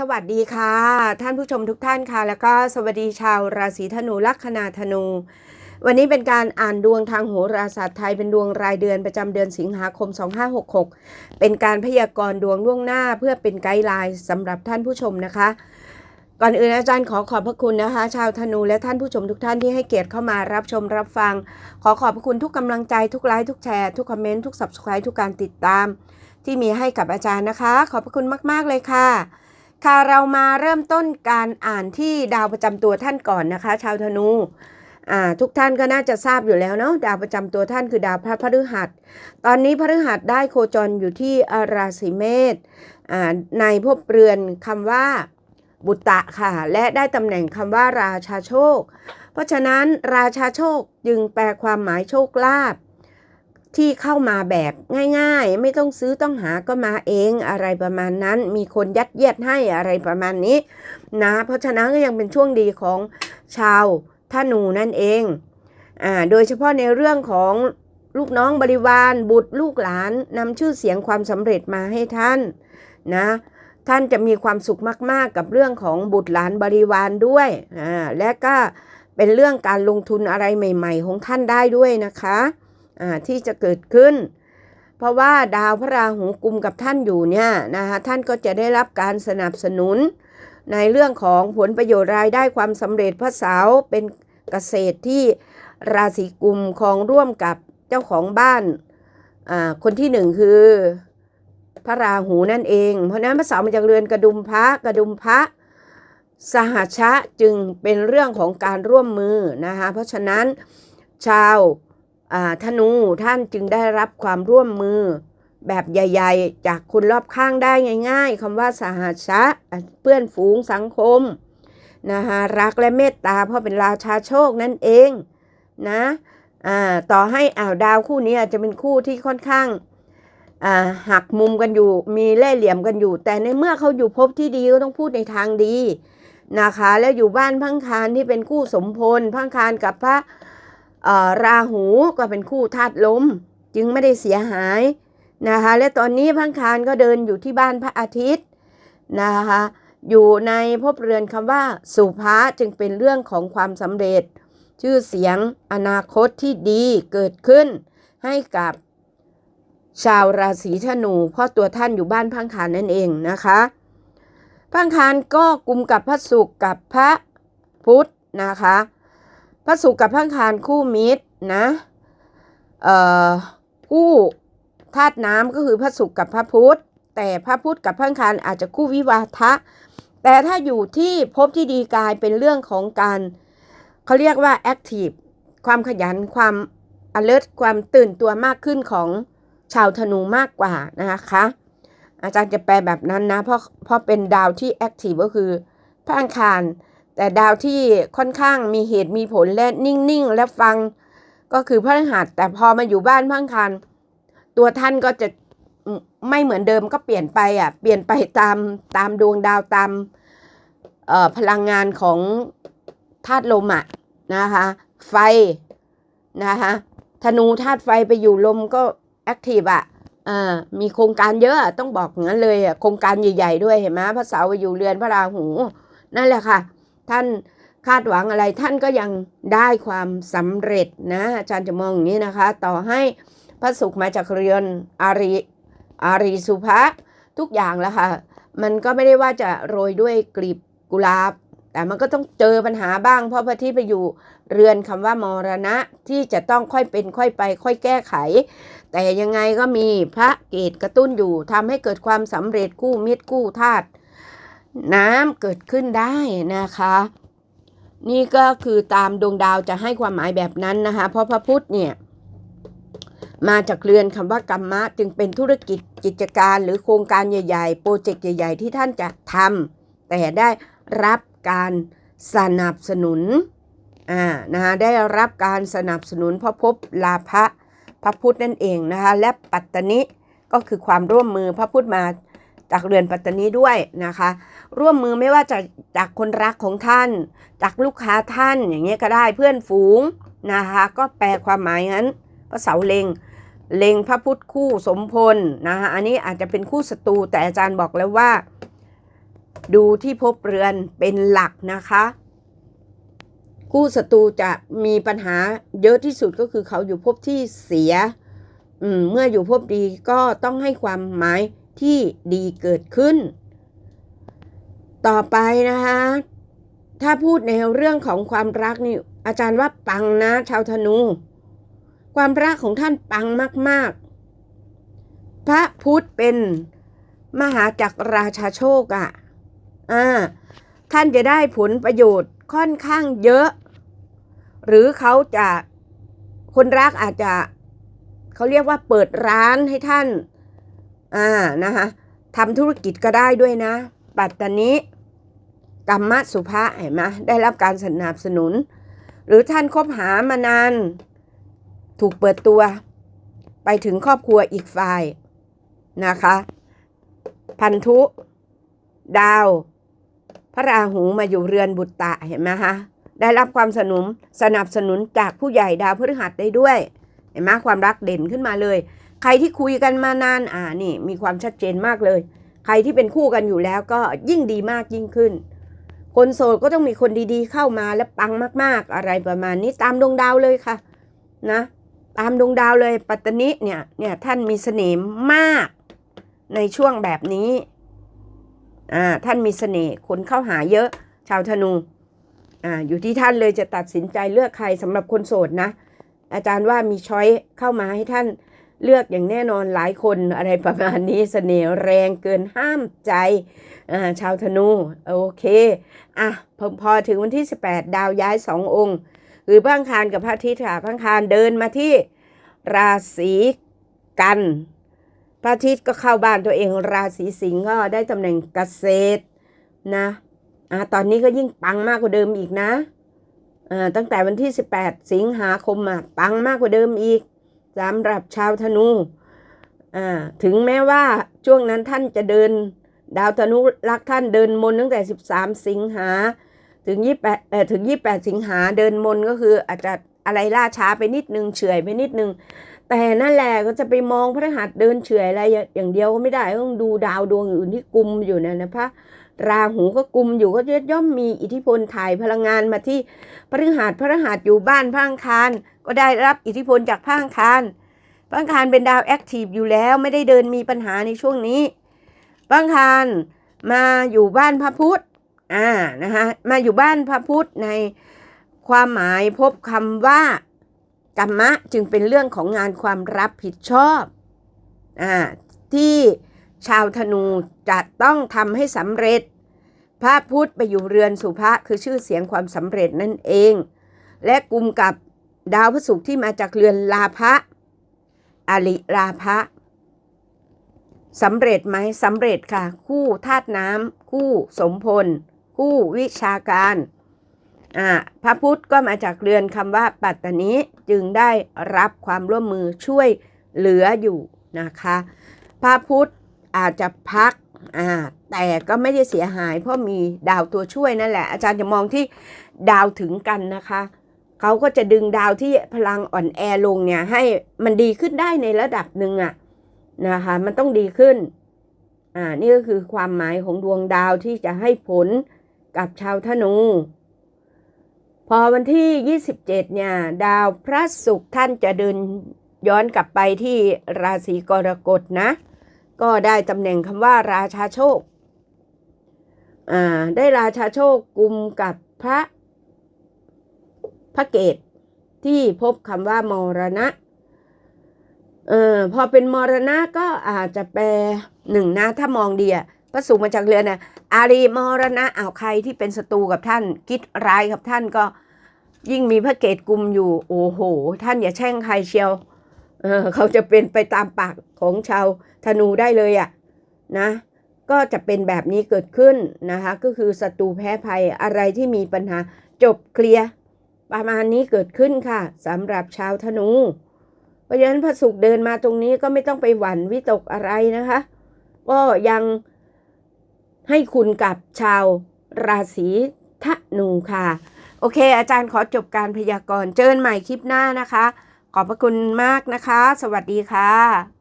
สวัสดีค่ะ ท่านผู้ชมทุกท่านค่ะ แล้วก็สวัสดีชาวราศีธนูลัคนาธนู วันนี้เป็นการอ่านดวงทางโหราศาสตร์ไทยเป็นดวงรายเดือนประจำเดือนสิงหาคม 2566 เป็นการพยากรณ์ดวงล่วงหน้าเพื่อเป็นไกด์ไลน์สำหรับท่านผู้ชมนะคะ ก่อนอื่นอาจารย์ขอขอบพระคุณนะคะ ชาวธนูและท่านผู้ชมทุกท่านที่ให้เกียรติเข้ามารับชมรับฟัง ขอขอบพระคุณทุกกำลังใจทุกไลค์ทุกแชร์ทุกคอมเมนต์ทุก subscribe ทุกการติดตาม ที่มีให้กับอาจารย์นะคะ ขอบพระคุณมาก ๆเลยค่ะ ค่ะเรามาเริ่มต้นการอ่านที่ดาวประจำตัวท่านก่อนนะคะ ชาวธนูอ่าทุกท่านก็น่าจะทราบอยู่แล้วเนาะดาวประจำตัวท่านคือดาวพระพฤหัส ตอนนี้พฤหัสได้โคจรอยู่ที่ราศีเมษอ่าในภพเรือนคำว่าบุตตะค่ะ และได้ตำแหน่งคำว่าราชาโชค เพราะฉะนั้นราชาโชคจึงแปลความหมายโชคลาภ ที่เข้ามาแบบง่ายๆ ไม่ต้องซื้อต้องหาก็มาเองอะไรประมาณนั้น มีคนยัดเยียดให้อะไรประมาณนี้นะเพราะฉะนั้นก็ยังเป็นช่วงดีของชาวธนูนั่นเองอ่าโดยเฉพาะในเรื่องของลูกน้องบริวารบุตรลูกหลานนำชื่อเสียงความสำเร็จมาให้ท่านนะท่านจะมีความสุขมาก ๆ กับเรื่องของบุตรหลานบริวารด้วยอ่าและก็เป็นเรื่องการลงทุนอะไรใหม่ ๆ ของท่านได้ด้วยนะคะ ที่จะเกิดขึ้น เพราะว่าดาวพระราหูกุมกับท่านอยู่เนี่ยนะคะท่านก็จะได้รับการสนับสนุน ในเรื่องของผลประโยชน์รายได้ความสำเร็จพระเสาร์เป็นเกษตรที่ราศีกุมครองร่วมกับเจ้าของบ้านคนที่หนึ่งคือพระราหูนั่นเอง เพราะนั้นพระเสาร์มาจากเรือนกระดุมพระกระดุมพระสหชะจึงเป็นเรื่องของการร่วมมือนะคะเพราะฉะนั้นชาว ธนูท่านจึงได้รับความร่วมมือ แบบใหญ่ ๆ จากคนรอบข้างได้ง่าย ๆคำว่าสหชะเพื่อนฝูงสังคมนะคะรักและเมตตาเพราะเป็นราชาโชคนั่นเองนะต่อให้อ่าวดาวคู่นี้อาจจะเป็นคู่ที่ค่อนข้างหักมุมกันอยู่มีเล่เหลี่ยมกันอยู่ แต่ในเมื่อเขาอยู่ภพที่ดีก็ต้องพูดในทางดีนะคะ แล้วอยู่บ้านพังคารที่เป็นคู่สมพลพังคารกับพระ ราหูก็เป็นคู่ธาตุลมจึงไม่ได้เสียหายนะคะและตอนนี้พังคารก็เดินอยู่ที่บ้านพระอาทิตย์นะคะอยู่ในภพเรือนคำว่า สุภาจึงเป็นเรื่องของความสำเร็จ ชื่อเสียงอนาคตที่ดีเกิดขึ้น ให้กับชาวราศีธนูเพราะตัวท่านอยู่บ้านพังคารนั่นเองนะคะพังคารก็กลุ่มกับพระศุกร์กับพระพุธนะคะ พระศุกร์กับพังคารคู่มิตรนะเอ่อคู่ธาตุน้ำก็คือพระศุกร์กับพระพุธแต่พระพุธกับพระอังคารอาจจะคู่วิวาทะ แต่ถ้าอยู่ที่ภพที่ดีกายเป็นเรื่องของการเขาเรียกว่าแอคทีฟความขยันความ alert ความตื่นตัวมากขึ้นของชาวธนูมากกว่านะคะอาจารย์จะแปลแบบนั้นนะเพราะเพราะเป็นดาวที่แอคทีฟก็คือพระอังคาร แต่ดาวที่ค่อนข้างมีเหตุมีผลและนิ่งๆ และฟังก็คือพระรหัสแต่พอมาอยู่บ้านพังคารตัวท่านก็จะไม่เหมือนเดิมก็เปลี่ยนไปอะเปลี่ยนไปตามตามดวงดาวตามพลังงานของธาตุลมอะนะคะไฟนะคะธนูธาตุไฟไปอยู่ลมก็แอคทีฟอะมีโครงการเยอะต้องบอกงั้นเลยอะโครงการใหญ่ ๆ ด้วยเห็นไหมพระเสาร์ไปอยู่เรือนพระราหูนั่นแหละค่ะ ท่านคาดหวังอะไรท่านก็ยังได้ความสำเร็จนะอาจารย์จะมองอย่างนี้นะคะ ต่อให้พระศุกร์มาจากเรือนอารีอารีสุภะทุกอย่างแล้วค่ะ มันก็ไม่ได้ว่าจะโรยด้วยกลีบกุหลาบ แต่มันก็ต้องเจอปัญหาบ้าง เพราะพระทิตย์ไปอยู่เรือนคำว่ามรณะที่จะต้องค่อยเป็นค่อยไป ค่อยแก้ไข แต่ยังไงก็มีพระเกตกระตุ้นอยู่ทำให้เกิดความสำเร็จกู้มิตรกู้ธาตุ น้ำเกิดขึ้นได้นะคะ นี่ก็คือตามดวงดาวจะให้ความหมายแบบนั้นนะคะ เพราะพระพุธเนี่ยมาจากเรือนคำว่ากรรมะ จึงเป็นธุรกิจกิจการหรือโครงการใหญ่ๆ โปรเจกต์ใหญ่ ๆ ที่ท่านจะทำแต่ได้รับการสนับสนุนอ่านะคะได้รับการสนับสนุนเพราะพบลาภะพระพุธนั่นเองนะคะและปัตตนิก็คือความร่วมมือพระพุธมา จากเรือนปัตตนิด้วยนะคะ ร่วมมือไม่ว่าจะจากคนรักของท่าน จากลูกค้าท่านอย่างเงี้ยก็ได้เพื่อนฝูงนะคะก็แปลความหมายงั้นพระเสาเลงเลงพระพุทธคู่สมพลนะคะอันนี้อาจจะเป็นคู่ศัตรูแต่อาจารย์บอกแล้วว่า ดูที่ภพเรือนเป็นหลักนะคะ คู่ศัตรูจะมีปัญหาเยอะที่สุดก็คือเขาอยู่ภพที่เสียเมื่ออยู่ภพดีก็ต้องให้ความหมาย ที่ดีเกิดขึ้น ต่อไปนะคะ ถ้าพูดในเรื่องของความรักนี่อาจารย์ว่าปังนะ ชาวธนู ความรักของท่านปังมาก ๆ พระพุทธเป็นมหาจักรราชาโชคอะ่ะอ่าท่านจะได้ผลประโยชน์ค่อนข้างเยอะ หรือเขาจะคนรักอาจจะเขาเรียกว่าเปิดร้านให้ท่าน อ่านะคะทำธุรกิจก็ได้ด้วยนะ ปัตตานิกรรมะสุภาเห็นไหมได้รับการสนับสนุน หรือท่านคบหามานาน ถูกเปิดตัว ไปถึงครอบครัวอีกฝ่ายนะคะ พันธุ ดาว พระราหูมาอยู่เรือนบุตตะเห็นไหมคะได้รับความสนุนสนับสนุนจากผู้ใหญ่ดาวพฤหัสได้ด้วย เห็นไหมความรักเด่นขึ้นมาเลย ใครที่คุยกันมานานอ่านี่มีความชัดเจนมากเลย ใครที่เป็นคู่กันอยู่แล้วก็ยิ่งดีมากยิ่งขึ้น คนโสดก็ต้องมีคนดีๆเข้ามาและปังมาก ๆ อะไรประมาณนี้ตามดวงดาวเลยค่ะ นะตามดวงดาวเลยปัตตนิเนี่ยเนี่ยท่านมีเสน่ห์มากในช่วงแบบนี้อ่าท่านมีเสน่ห์คนเข้าหาเยอะ ชาวธนูอ่าอยู่ที่ท่านเลยจะตัดสินใจเลือกใครสำหรับคนโสดนะ อาจารย์ว่ามีช้อยเข้ามาให้ท่าน เลือกอย่างแน่นอนหลายคนอะไรประมาณนี้เสน่ห์แรงเกินห้ามใจชาวธนู โอเค อะพอพอถึงวันที่ 18 ดาวย้ายสององค์คือพังคารกับพระอาทิตย์ค่ะพังคารเดินมาที่ราศีกันพระอาทิตย์ก็เข้าบ้านตัวเองราศีสิงห์ก็ได้ตำแหน่งเกษตรนะอ่าตอนนี้ก็ยิ่งปังมากกว่าเดิมอีกนะอ่าตั้งแต่วันที่ 18 สิงหาคมอะปังมากกว่าเดิมอีก สำหรับชาวธนูอ่าถึงแม้ว่าช่วงนั้นท่านจะเดิน ดาวธนุรักท่านเดินมนตั้งแต่ 13 สิงหาถึงยี่แปดเอ่อถึงยี่แปดสิงหาเดินมนก็คืออาจจะอะไรล่าช้าไปนิดนึงเฉื่อยไปนิดนึง แต่นั่นแหละก็จะไปมองพระหัสเดินเฉยอะไรอย่างเดียวก็ไม่ได้ต้องดูดาวดวงอื่นที่กุมอยู่นะนะพระราหูก็กุมอยู่ก็ย่อมมีอิทธิพลถ่ายพลังงานมาที่พระหัสพระหัสอยู่บ้านพระอังคารก็ได้รับอิทธิพลจากพระอังคารพระอังคารเป็นดาวแอคทีฟอยู่แล้วไม่ได้เดินมีปัญหาในช่วงนี้พระอังคารมาอยู่บ้านพระพุธอ่านะคะมาอยู่บ้านพระพุทธในความหมายพบคำว่า กรรมะจึงเป็นเรื่องของงานความรับผิดชอบอที่ชาวธนูจะต้องทำให้สำเร็จ พระพุทธไปอยู่เรือนสุภะคือชื่อเสียงความสำเร็จนั่นเอง และกลุ่มกับดาวพฤศุกร์ที่มาจากเรือนลาภะอลิลาภะสำเร็จไหมสำเร็จค่ะ คู่ธาตุน้ำคู่สมพล คู่วิชาการ พระพุทธก็มาจากเรือนคำว่าปัตตานิจึงได้รับความร่วมมือช่วยเหลืออยู่นะคะ พระพุทธอาจจะพักแต่ก็ไม่ได้เสียหาย เพราะมีดาวตัวช่วยนั่นแหละ อาจารย์จะมองที่ดาวถึงกันนะคะเขาก็จะดึงดาวที่พลังอ่อนแอลงเนี่ยให้มันดีขึ้นได้ในระดับหนึ่งอะนะคะมันต้องดีขึ้นอ่านี่ก็คือความหมายของดวงดาวที่จะให้ผลกับชาวธนู พอวันที่ 27 เนี่ย ดาวพระศุกร์ท่านจะเดินย้อนกลับไปที่ราศีกรกฎนะ ก็ได้ตำแหน่งคำว่าราชาโชค อ่า ได้ราชาโชคกุมกับพระพระเกตที่พบคำว่ามรณะ เออพอเป็นมรณะก็อาจจะแปลหนึ่งนะถ้ามองดีอะ พระสูงมาจากเรือนนะอารีมรณะเอาวใครที่เป็นศัตรูกับท่านคิดร้ายกับท่านก็ยิ่งมีพระเกตกุมอยู่ โอ้โห ท่านอย่าแช่งใครเชียวเออเขาจะเป็นไปตามปากของชาวธนูได้เลยอะนะ ก็จะเป็นแบบนี้เกิดขึ้นนะคะ ก็คือศัตรูแพ้ภัยอะไรที่มีปัญหาจบเคลียร์ประมาณนี้เกิดขึ้นค่ะสำหรับชาวธนู เพราะฉะนั้นพระศุกเดินมาตรงนี้ก็ไม่ต้องไปหวั่นวิตกอะไรนะคะ ก็ยัง ให้คุณกับชาวราศีธนูค่ะ โอเค อาจารย์ขอจบการพยากรณ์เจอกันใหม่คลิปหน้านะคะ ขอบพระคุณมากนะคะ สวัสดีค่ะ